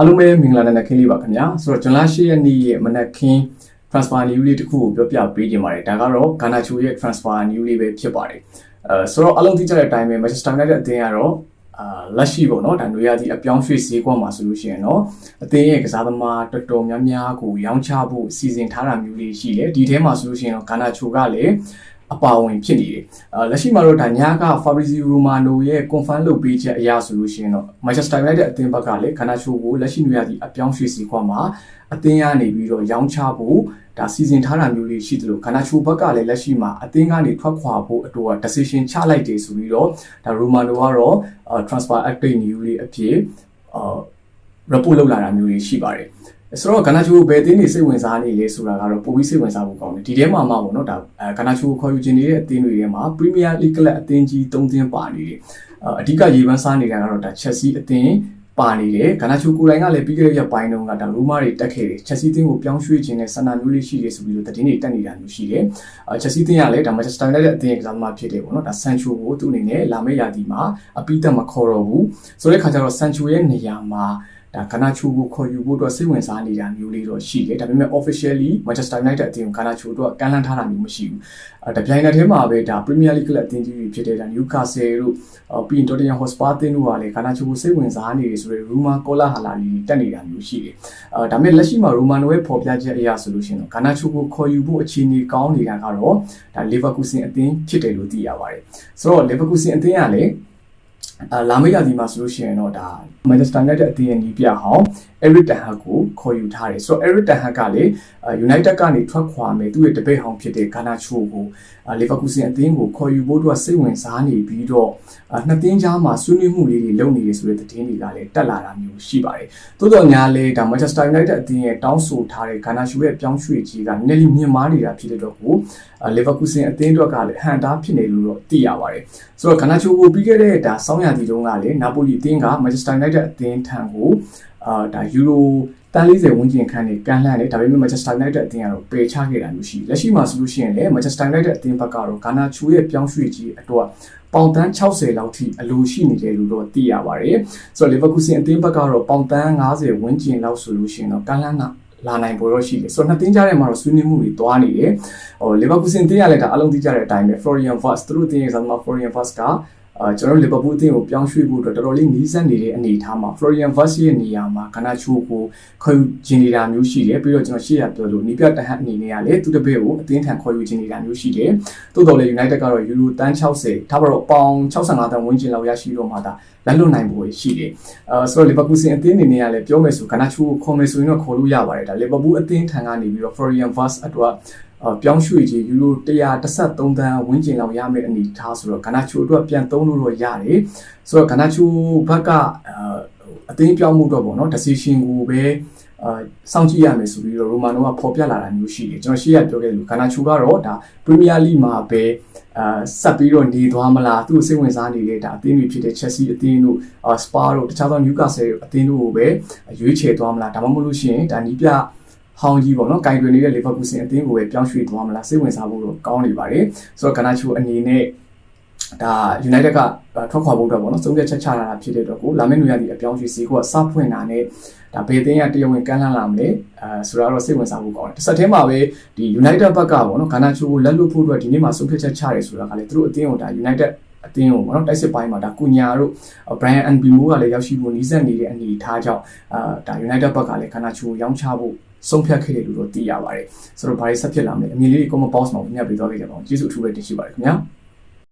အားလုံးပဲမင်္ဂလာနံနက်ခင်းလေးပါခင်ဗျာဆိုတော့ဂျွန်လာ၈ရက်နေ့ရဲ့မနက်ခင်း transfer news လေးတစ်ခုကိုပြောပြပေးခြင်းပါတယ်ဒါကတော့ Garnacho ရဲ့ transfer news လေးပဲဖြစ်ပါတယ်အဲဆိုတော့အားလုံးသိကြတဲ့အတိုင်းပဲ Manchester United အသင်းကတော့အာလက်ရှိပေါ့နော်ဒါနွေရာသီအပြောင်းရွှေ့ဈေးကွက်မှာဆိုလို့ရှိရင်တော့အသင်းရဲ့ကစားသမားတော်တော်များများကိုရောင်းချဖို့စီစဉ်ထားတာမျိုးလေးရှိတယ်ဒီထဲမှာဆိုလို့ရှိရင်တော့ Garnacho ကလည်း အပါဝင်ဖြစ်နေတယ်။အဲလက်ရှိမှာတော့ဒါညာက Fabrizio Romano ရဲ့ confirm လုပ်ပေးချက်အရဆိုလို့ရှိရင်တော့ Manchester United အသင်းဘက်ကလည်း Garnacho ကိုလက်ရှိနေရာဒီအပြောင်းရွှေ့စီခွာမှာအသင်းရနေပြီးတော့ရောင်းချဖို့ဒါစီစဉ်ထားတာမျိုးလေးရှိသလို Garnacho ဘက်ကလည်းလက်ရှိမှာအသင်းကနေထွက်ခွာဖို့အတူ decision ချလိုက်တယ်ဆိုပြီးတော့ဒါ Romano ကတော့ transfer update news လေးအဖြစ်အာ report လုပ်လာတာမျိုးလေးရှိပါတယ်။ ဆိုတော့ကနာချူဘယ်တင်းနေစိတ်ဝင်စားနေလဲဆိုတာကတော့ပိုပြီးစိတ်ဝင်စားဖို့ကောင်းတယ်ဒီထဲမှာမှပေါ့နော်ဒါအဲကနာချူခေါ်ယူခြင်းနေတဲ့အသင်းတွေထဲမှာ Premier League ကလပ်အသင်းကြီး၃သင်းပါနေတယ်အဓိကရေပန်းစားနေတာကတော့ဒါ Chelsea အသင်းပါနေတယ်ကနာချူကိုယ်တိုင်ကလည်းပြီးခဲ့တဲ့ရက်ပိုင်းတုန်းကဒါလူမာတွေတက်ခဲ့တယ် Chelsea အသင်းကိုပြောင်းရွှေ့ခြင်းနဲ့ဆန္ဒမျိုးလေးရှိတယ်ဆိုပြီးတော့သတင်းတွေတက်နေတာမျိုးရှိတယ်အဲ Chelsea အသင်းကလည်းဒါ Manchester United အသင်းရဲ့ကစားသမားဖြစ်တယ်ပေါ့နော်ဒါ Sancho ကိုသူ့အနေနဲ့လာမယ့်ရာသီမှာအပိသက်မခေါ်တော့ဘူးဆိုတဲ့ခါကျတော့ Sancho ရဲ့နေရာမှာ ဒါကနာချူကိုခေါ်ယူဖို့အတွက်စိတ်ဝင်စားနေတာမျိုးလေးတော့ရှိတယ်ဒါပေမဲ့ officially Manchester United အသင်းကိုကနာချူတော့ကမ်းလှမ်းထားတာမျိုးမရှိဘူးအဲတပြိုင်နက်တည်းမှာပဲဒါ Premier League ကလပ်အသင်းကြီးတွေဖြစ်တဲ့ဒါ Newcastle တို့ပြီးရင် Tottenham Hotspur အသင်းတို့ကလည်းကနာချူကိုစိတ်ဝင်စားနေတယ်ဆိုတဲ့ rumor ကောလာဟာလာလေးတက်နေတာမျိုးရှိတယ်အဲဒါပေမဲ့လက်ရှိမှာ Romano ရဲ့ဖော်ပြချက်အရဆိုလို့ရှိရင်တော့ကနာချူကိုခေါ်ယူဖို့အခြေအနေကောင်းနေတာကတော့ဒါ Leverkusen အသင်းဖြစ်တယ်လို့သိရပါတယ်ဆိုတော့ Leverkusen အသင်းကလည်း အာလာမယ့်ရာသီမှာဆိုလို့ရှိရင်တော့ဒါ Manchester United အသင်းရဲ့ညီပြဟောင်း Eric Ten Hag ကိုခေါ်ယူထားတယ်ဆိုတော့ Eric Ten Hag ကလည်း United ကနေထွက်ခွာမယ်သူ့ရဲ့တပိတ်ဟောင်းဖြစ်တဲ့ Garnacho ကို Leverkusen အသင်းကိုခေါ်ယူဖို့အတွက်စိတ်ဝင်စားနေပြီးတော့နှစ်သင်းကြားမှာဆွေးနွေးမှုလေးတွေလုပ်နေတယ်ဆိုတဲ့သတင်းတွေကလည်းတက်လာတာမျိုးရှိပါတယ်။သို့တော်ညာလေဒါ Manchester United အသင်းရဲ့တောင်းဆိုထားတဲ့ Garnacho ရဲ့ပြောင်းရွှေ့ကြီးကနည်းနည်းလေးမြင့်မားနေတာဖြစ်တဲ့တော့ကို Leverkusen အသင်းအတွက်ကလည်းဟန်တာဖြစ်နေလို့တော့သိရပါတယ်။ဆိုတော့ Garnacho ကိုပြီးခဲ့တဲ့ဒါစောင်းရတီတုန်းကလည်း Napoli အသင်းက Manchester United အသင်းထံကိုအာဒါယူရိုတန်40ဝန်းကျင်ခန့်နေကန်လှန်တယ်ဒါပေမဲ့ Manchester United အသင်းကတော့ပယ်ချခဲ့တာမျိုးရှိလက်ရှိမှာဆိုလို့ရှိရင်လည်း Manchester United အသင်းဘက်ကတော့ Garnacho ရဲ့ပြောင်းရွှေ့ကြီးအတွက်ပေါင်တန်း60လောက်ထိအလိုရှိနေတယ်လို့တော့သိရပါတယ်ဆိုတော့ Leverkusen အသင်းဘက်ကတော့ပေါင်တန်း90ဝန်းကျင်လောက်ဆိုလို့ရှိရင်တော့ကန်လှန်တာလာနိုင်ပေါ်တော့ရှိတယ်ဆိုတော့နှစ်သင်းကြားထဲမှာတော့ဆွေးနွေးမှုတွေတွားနေတယ်ဟို Leverkusen တင်းရလဲဒါအလုံးသိကြတဲ့အတိုင်းပဲ Florian Wirtz သူတို့တင်းရဲ့ဇာတ်မှာ Florian Wirtz က အာကျွန်တော်တို့လီဗာပူးအသင်းကိုပြောင်းရွှေ့ဖို့အတွက်တော်တော်လေးနီးစပ်နေတဲ့အနေအထားမှာ Florian Wirtz ရဲ့နေရာမှာကနာချိုကိုခေါ်ယူခြင်းနေတာမျိုးရှိတယ်ပြီးတော့ကျွန်တော်ရှေ့ရပြောလို့နီးပြတဟတ်အနေနဲ့ကလည်းသူတပည့်ကိုအသင်းထံခေါ်ယူခြင်းနေတာမျိုးရှိတယ်တိုးတော်လေ United ကတော့ယူရိုတန်း60ဒါပါတော့ပေါင်65တန်းဝန်းကျင်လောက်ရရှိတော့မှသာလက်လွတ်နိုင်ဖို့ရှိတယ်အဲဆိုတော့လီဗာပူးစင်အသင်းအနေနဲ့ကလည်းပြောမယ်ဆိုကနာချိုကိုခေါ်မယ်ဆိုရင်တော့ခေါ်လို့ရပါတယ်ဒါလီဗာပူးအသင်းထံကနေပြီးတော့ Florian Wirtz အတွက် ပြောင်းရွှေ့ခြင်းယူရို133တန်းဝန်းကျင်လောက်ရမယ့်အနေထားဆိုတော့ကနာချိုအတွက်ပြန်သုံးလို့တော့ရတယ်ဆိုတော့ကနာချိုဘက်ကအသင်းပြောင်းမှုတော့ပေါ့နော် decision ကိုပဲအာစောင့်ကြည့်ရမယ်ဆိုပြီးတော့ရိုမာနိုကဖော်ပြလာတာမျိုးရှိတယ်ကျွန်တော်ရှေ့ကပြောခဲ့လို့ကာနာချိုကတော့ဒါပရီးမီးယားလိမှာပဲအာဆက်ပြီးတော့နေသွားမလားသူ့စိတ်ဝင်စားနေတဲ့ဒါအသင်းတွေဖြစ်တဲ့ Chelsea အသင်းတို့အာ Spa တို့တခြားသော Newcastle အသင်းတို့ကိုပဲရွေးချယ်သွားမလားဒါမှမဟုတ်လို့ရှိရင်ဒါနီးပြ ဟောင်းကြီးပေါ့နော်ကင်တွင်နေတဲ့ Liverpool အသင်းကိုပဲပြောင်းရွှေ့သွားမလားစိတ်ဝင်စားဖို့တော့ကောင်းနေပါတယ်ဆိုတော့ကာနာချိုအနေနဲ့ဒါ United ကထွက်ခွာဖို့အတွက်ပေါ့နော်စုံပြတ်ချက်ချလာတာဖြစ်တဲ့အတွက်ကိုလာမယ့်နွေရာသီအပြောင်းရွှေ့စီကိုကစဖွင့်တာနဲ့ဒါဘယ်သိန်းကတရားဝင်ကမ်းလှမ်းလာမလဲအဲဆိုတော့စိတ်ဝင်စားဖို့ကောင်းတယ်တစ်ဆက်တည်းမှာပဲဒီ United ဘက်ကပေါ့နော်ဂါနာချိုကိုလက်လွတ်ဖို့အတွက်ဒီနေ့မှာစုံပြတ်ချက်ချရဲဆိုတာကလည်းသူတို့အသင်းကိုဒါ United အသင်းကိုပေါ့နော်တိုက်စစ်ပိုင်းမှာဒါကုညာတို့ Brian and Bimo ကလည်းရောက်ရှိဖို့နီးစပ်နေတဲ့အနေအထားကြောင့်အာဒါ United ဘက်ကလည်းဂါနာချိုကိုရောင်းချဖို့ဆုံးဖြတ်ခဲ့တယ်လို့တော့သိရပါတယ်ဆိုတော့ဘာတွေဆက်ဖြစ်လာမလဲအမြင်လေး comment box မှာညှပ်ပေးသွားခဲ့ကြပါဦးကျေးဇူးအထူးပဲတင်ရှိပါတယ်ခင်ဗျာ